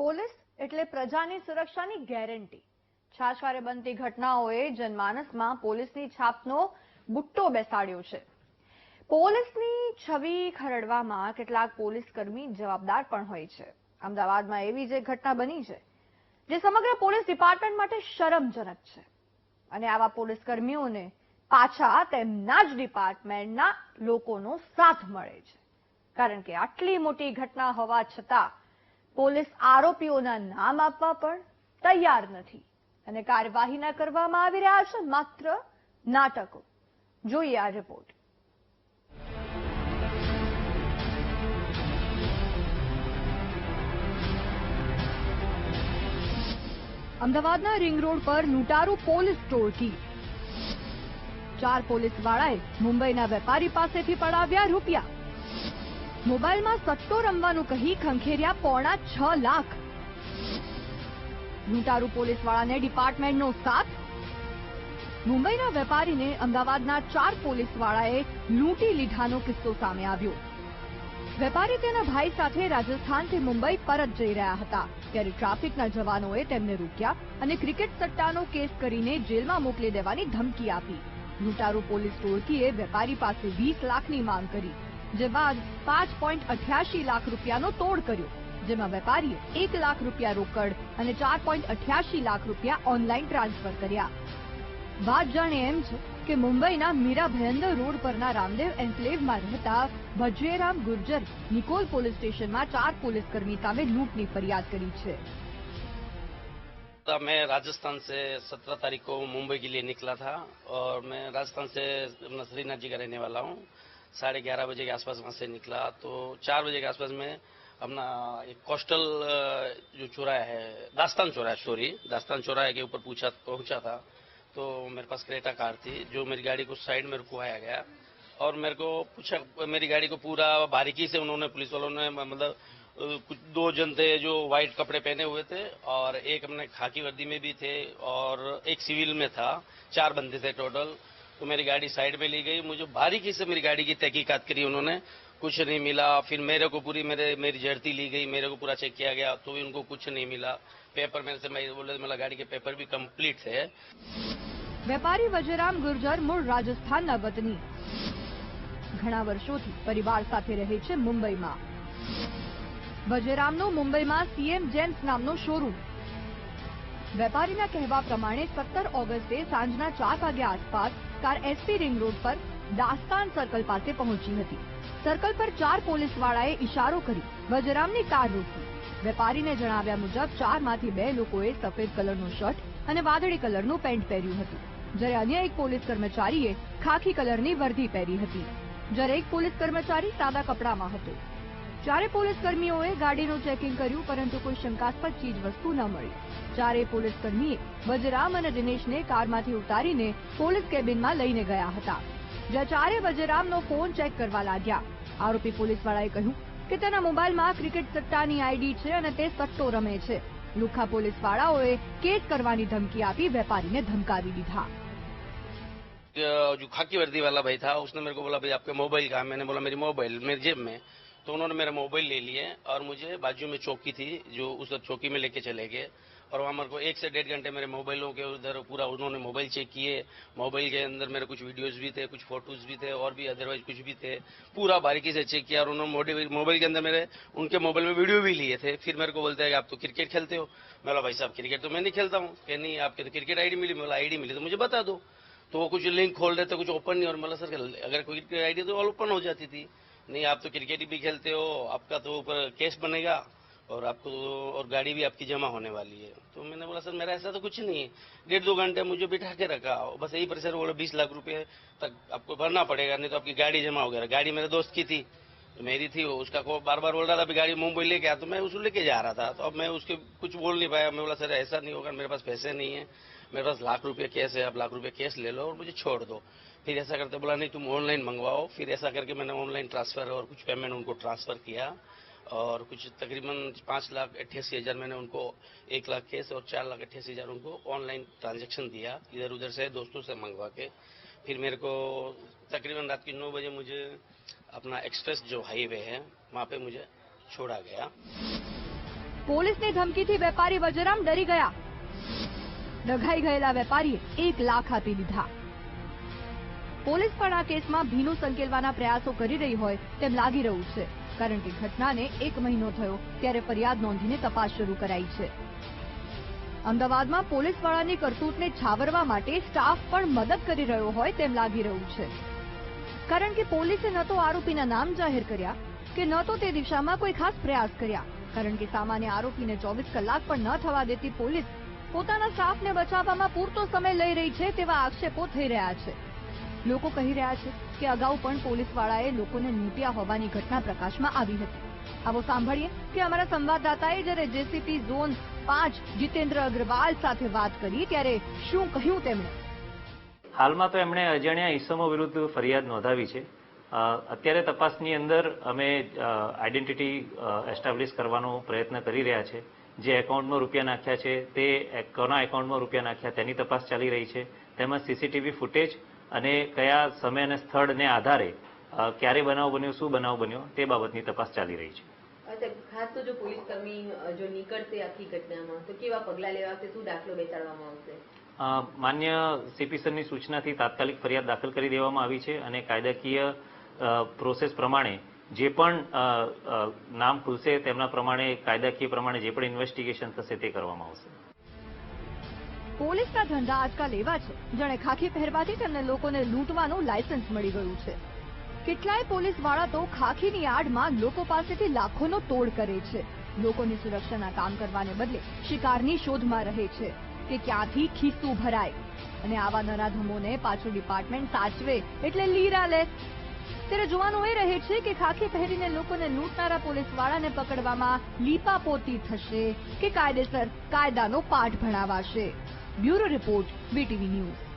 Police એટલે પ્રજાની સુરક્ષાની ગેરંટી. છાછવારે બનતી ઘટનાઓએ જનમાનસમાં પોલીસની છાપનો બુટ્ટો બેસાડ્યો છે. પોલીસની છબી ખરડવામાં કેટલાક પોલીસ કર્મી જવાબદાર પણ હોય છે. અમદાવાદમાં એવી જે ઘટના બની છે, જે સમગ્ર પોલીસ ડિપાર્ટમેન્ટ માટે શરમજનક છે. અને આવા પોલીસ કર્મીઓને પાછા તેમના જ ડિપાર્ટમેન્ટના લોકોનો સાથ મળે છે. કારણ કે આટલી મોટી ઘટના હોવા છતાં પોલીસ આરોપીઓના નામ આપવા પણ તૈયાર નથી અને કાર્યવાહી ન કરવામાં આવી રહ્યા છે માત્ર નાટકો. જોઈએ આ રિપોર્ટ અમદાવાદના રિંગ રોડ પર લૂંટારૂ પોલીસ ટોળકી. ચાર પોલીસ વાળાએ મુંબઈના વેપારી પાસેથી પડાવ્યા રૂપિયા. મોબાઈલમાં સટ્ટો રમવાનું કહી ખંખેર્યા પોણા છ લાખ. લૂંટારૂ પોલીસવાળાને ડિપાર્ટમેન્ટનો સાથ? મુંબઈના વેપારીને અમદાવાદના ચાર પોલીસવાળાએ લૂંટી લીધાનો કિસ્સો સામે આવ્યો. વેપારી તેના ભાઈ સાથે રાજસ્થાનથી મુંબઈ પરત જઈ રહ્યા હતા. ત્યારે ટ્રાફિકના જવાનોએ તેમને રોક્યા અને ક્રિકેટ સટ્ટાનો કેસ કરીને જેલમાં મોકલી દેવાની ધમકી આપી. લૂંટારૂ પોલીસ ટોળકીએ વેપારી પાસે વીસ લાખની માંગ કરી. જે બાદ પાંચ પોઈન્ટ અઠ્યાસી લાખ રૂપિયાનો તોડ કર્યો જેમાં વેપારીએ એક લાખ રૂપિયા રોકડ અને ચાર પોઈન્ટ અઠ્યાસી લાખ રૂપિયા ઓનલાઈન ટ્રાન્સફર કર્યા વાત જાણે એમ છે કે મુંબઈના મીરા ભયંદર રોડ પરના રામદેવ એન્કલેવમાં રહેતા ભજ્વેરામ ગુર્જર નિકોલ પોલીસ સ્ટેશનમાં ચાર પોલીસ કર્મી સામે લૂંટની ફરિયાદ કરી છે था मैं राजस्थान से सत्रह तारीख को मुंबई के लिए निकला था और मैं राजस्थान से अपना श्रीनाथ जी का रहने वाला हूँ साढ़े ग्यारह बजे के आसपास वहाँ से निकला। तो चार बजे के आसपास में अपना एक कोस्टल जो चौराहा है, दास्तान चौराहा सॉरी दास्तान चौराहे के ऊपर पूछा, पहुँचा था। तो मेरे पास क्रेटा कार थी, जो मेरी गाड़ी को साइड में रुकवाया गया। और मेरे को पूछा, मेरी गाड़ी को पूरा बारीकी से उन्होंने, पुलिस वालों ने मतलब कुछ दो जन थे जो व्हाइट कपड़े पहने हुए थे और एक अपने खाकी वर्दी में भी थे और एक सिविल में था, चार बंदे थे टोटल तो मेरी गाड़ी साइड में ली गई मुझे बारीकी से मेरी गाड़ी की तहकीकात करी उन्होंने कुछ नहीं मिला फिर मेरे को पूरी मेरे मेरी जड़ती ली गई मेरे को पूरा चेक किया गया तो भी उनको कुछ नहीं मिला पेपर मेरे से मैं बोले मेरा गाड़ी के पेपर भी कंप्लीट थे વેપારી વજેરામ ગુર્જર મૂળ રાજસ્થાનના વતની ઘણા વર્ષોથી પરિવાર સાથે રહે છે મુંબઈમાં વજેરામનો મુંબઈમાં સીએમ જેમ્સ નામનો શોરૂમ વેપારીના કહેવા પ્રમાણે સત્તર ઓગસ્ટે સાંજના ચાર વાગ્યા આસપાસ કાર એસપી રિંગ રોડ પર દાસ્તાન સર્કલ પાસે પહોંચી હતી. સર્કલ પર ચાર પોલીસવાળાએ ઇશારો કરી વજરામની કાર રોકી. વેપારીને જણાવ્યા મુજબ ચારમાંથી બે લોકોએ સફેદ કલરનો શર્ટ અને વાદળી કલરનું પેન્ટ પહેર્યું હતું. જ્યારે અન્ય એક પોલીસ કર્મચારીએ ખાખી કલરની વર્દી પહેરી હતી. જ્યારે એક પોલીસ કર્મચારી સાદા કપડામાં હતો. ચારે પોલીસ કર્મીઓએ ગાડીનું ચેકિંગ કર્યું પરંતુ કોઈ શંકાસ્પદ ચીજ વસ્તુ ન મળી ચારે પોલીસ કર્મીએ વજરામ અને દિનેશને કારમાંથી ઉતારીને પોલીસ કેબિનમાં લઈને ગયા હતા જ્યાં ચારે વજરામનો ફોન ચેક કરવા લાગ્યા આરોપી પોલીસવાળાએ કહ્યું કે તેના મોબાઈલમાં ક્રિકેટ સટ્ટાની આઈડી છે અને તે સટ્ટો રમે છે લુખા પોલીસવાળાઓએ કેસ કરવાની ધમકી આપી વેપારીને ધમકાવી દીધા अ, जो खाकी वर्दी वाला भाई था उसने मेरे को बोला भाई आपका मोबाइल कहाँ है? मैंने बोला मेरी मोबाइल मेरी जेब में तो उन्होंने मेरा मोबाइल ले लिए और मुझे बाजू में चौकी थी, जो उस चौकी में लेके चले गए। और वहाँ मेरे को एक से डेढ़ घंटे मेरे मोबाइलों के उधर पूरा उन्होंने मोबाइल चेक किए। मोबाइल के अंदर मेरे कुछ वीडियोस भी थे, कुछ फ़ोटोज़ भी थे, और भी अदरवाइज़ कुछ भी थे। पूरा बारीकी से चेक किया और उन्होंने मोबाइल के अंदर मेरे उनके मोबाइल में वीडियो भी लिए थे। फिर मेरे को बोलते हैं कि आप तो क्रिकेट खेलते हो। मैं भाई साहब, क्रिकेट तो मैं नहीं खेलता हूँ। कि नहीं, आपके तो क्रिकेट आईडी मिली। मैं बोला, आईडी मिली तो मुझे बता दो। तो वो कुछ लिंक खोल रहे थे, कुछ ओपन नहीं। और मतलब सर, अगर कोई आईडी तो ऑल ओपन हो जाती थी। नहीं, आप तो क्रिकेट भी खेलते हो, आपका तो ऊपर केस बनेगा और आपको और गाड़ी भी आपकी जमा होने वाली है। तो मैंने बोला, सर, मेरा ऐसा तो कुछ नहीं है। डेढ़ दो घंटे मुझे बिठा के रखा बस यही परेशान बोला, बीस लाख रुपए तक आपको भरना पड़ेगा, नहीं तो आपकी गाड़ी जमा हो गया। गाड़ी मेरे दोस्त की थी तो मेरी थी, वो उसका को बार बार बोल रहा था, अभी गाड़ी मुंबई लेके आ। तो मैं उसको लेके जा रहा था तो अब मैं उसके कुछ बोल नहीं पाया। मैं बोला, सर, ऐसा नहीं होगा, मेरे पास पैसे नहीं है। मेरे पास लाख रुपये कैश है, आप लाख रुपये कैश ले लो और मुझे छोड़ दो। फिर ऐसा करते बोला, नहीं, तुम ऑनलाइन मंगवाओ। फिर ऐसा करके मैंने ऑनलाइन ट्रांसफ़र और कुछ पेमेंट उनको ट्रांसफ़र किया और कुछ तकरीबन पाँच लाख अट्ठासी हज़ार मैंने उनको एक लाख कैश और चार लाख अट्ठासी हज़ार उनको ऑनलाइन ट्रांजेक्शन दिया, इधर उधर से, दोस्तों से मंगवा के। फिर मेरे को तकरीबन रात के नौ बजे मुझे अपना एक्सप्रेस जो हाईवे है, वहाँ पे मुझे छोड़ा गया। पुलिस ने धमकी थी, व्यापारी वजराम डरी गया। ડઘાઈ ગયેલા વેપારીએ એક લાખ આપી દીધા. પોલીસ પણ આ કેસમાં ભીનું સંકેલવાના પ્રયાસો કરી રહી હોય તેમ લાગી રહ્યું છે, કારણ કે ઘટનાને એક મહિનો થયો, ત્યારે ફરિયાદ નોંધીને તપાસ શરૂ કરાઈ છે. અમદાવાદમાં પોલીસવાળાની કરતૂતને છાવરવા માટે સ્ટાફ પણ મદદ કરી રહ્યો હોય તેમ લાગી રહ્યું છે. કારણ કે પોલીસે ન તો આરોપીના નામ જાહેર કર્યા કે ન તો તે દિશામાં કોઈ ખાસ પ્રયાસ કર્યા, કારણ કે સામાન્ય આરોપીને ચોવીસ કલાક પણ ન થવા દેતી પોલીસ પોતાના સ્ટાફને બચાવવામાં પૂરતો સમય લઈ રહી છે તેવા આક્ષેપો થઈ રહ્યા છે. લોકો કહી રહ્યા છે કે અગાઉ પણ પોલીસવાળાએ લોકોને લૂંટ્યા હોવાની ઘટના પ્રકાશમાં આવી હતી. આવો સાંભળીએ કે અમારા સંવાદદાતાએ જ્યારે જેસીપી ઝોન પાંચ જીતેન્દ્ર અગ્રવાલ સાથે વાત કરી ત્યારે શું કહ્યું તેમણે? હાલમાં તો એમણે અજાણ્યા ઇસમો વિરુદ્ધ ફરિયાદ નોંધાવી છે. અત્યારે તપાસની અંદર અમે આઈડેન્ટિટી એસ્ટાબ્લિશ કરવાનો પ્રયત્ન કરી રહ્યા છે. જે એકાઉન્ટમાં રૂપિયા નાખ્યા છે તે કોના એકાઉન્ટમાં રૂપિયા નાખ્યા તેની તપાસ ચાલી રહી છે. તેમજ સીસીટીવી ફૂટેજ અને કયા સમય અને સ્થળને આધારે ક્યારે બનાવ બન્યો શું બનાવ બન્યો તે બાબતની તપાસ ચાલી રહી છે. ખાસ તો જો પોલીસ કર્મી જો નીકળશે આખી ઘટનામાં તો કેવા પગલાં લેવાશે શું દાખલો બેસાડવામાં આવશે? માન્ય સીપી સરની સૂચનાથી તાત્કાલિક ફરિયાદ દાખલ કરી દેવામાં આવી છે અને કાયદાકીય પ્રોસેસ પ્રમાણે જે પણ નામ ખુલશે તેમના પ્રમાણે, કાયદાકીય પ્રમાણે જે પણ ઇન્વેસ્ટિગેશન થશે તે કરવામાં આવશે. પોલીસના ધંધા આજકાલ એવા છે, જેણે ખાખી પહેરવાથી તેમને લોકોને લૂંટવાનું લાયસન્સ મળી ગયું છે. કેટલાય પોલીસવાળા તો ખાખીની આડમાં લોકો પાસેથી લાખોનો તોડ કરે છે. લોકોની સુરક્ષાના કામ કરવાને બદલે શિકારની શોધમાં રહે છે કે ક્યાંથી ખિસ્સું ભરાય. અને આવા નરાધમોને પાછું ડિપાર્ટમેન્ટ સાચવે એટલે લીરા લે. ત્યારે જોવાનું એ રહે છે કે ખાખી પહેરીને લોકોને લૂંટનારા પોલીસવાળાને પકડવામાં લીપાપોતી થશે કે કાયદેસર કાયદાનો પાઠ ભણાવાશે. Bureau report BTV news.